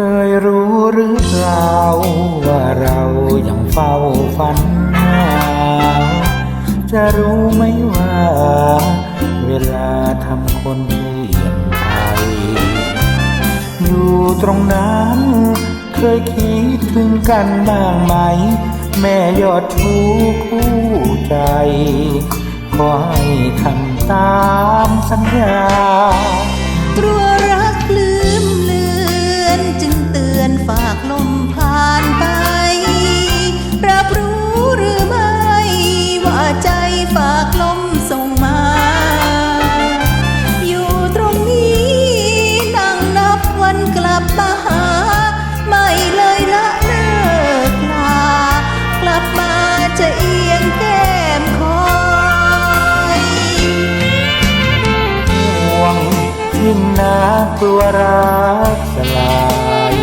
คยรู้หรือเปล่าว่าเรายังเฝ้าฝันจะรู้ไหมว่า เวลาทำคนเปลี่ยนไปอยู่ตรงนั้น เคยคิดถึงกันบ้างไหม แม่ยอดทูคู่ใจ ขอให้ทำตามสัญญา กลัวรักสลาย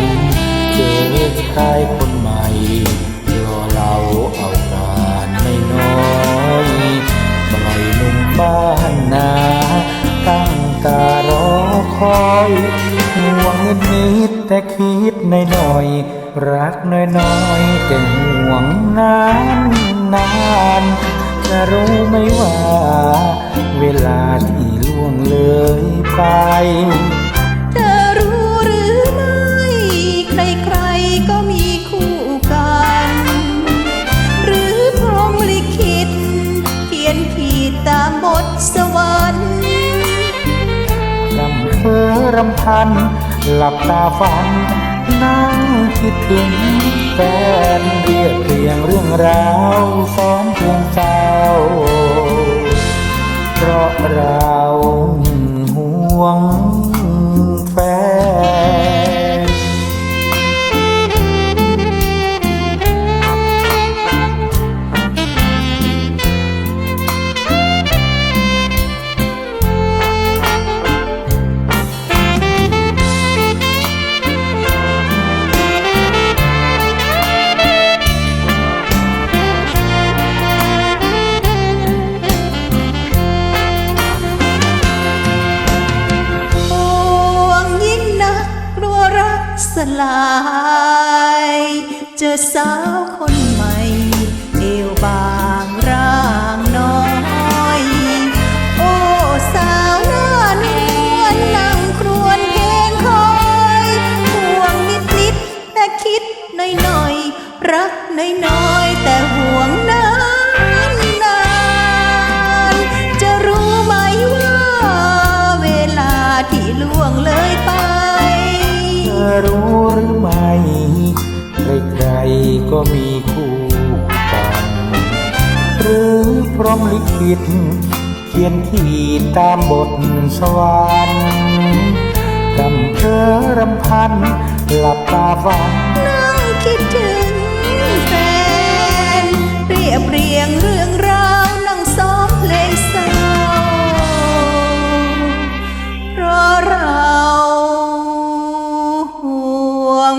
เจอชายคนใหม่รอเราเอาการไม่น้อยปล่อยหนุ่มบ้านนาตั้งตารอคอยห่วงนิดนิดแต่คิดน้อยน้อยรักน้อยน้อยๆแต่ห่วงนานนานจะรู้ไหมว่า เวลาที่ล่วงเลยไป รำเพ้อรำพัน หลับตาฝัน นั่งคิดถึงแฟนเรียบเรียงเรื่องราวซ้อนเพียงใจ ลาย เจอสาวคน พร้อมลิขิตเขียนขีดตามบทสวรรค์รำเธอรำพัน หลับตาฝันนั่งคิดถึงแฟน เรียบเรียงเรื่องราวนั่งซ้อมเพลงเศร้าเพราะเราห่วง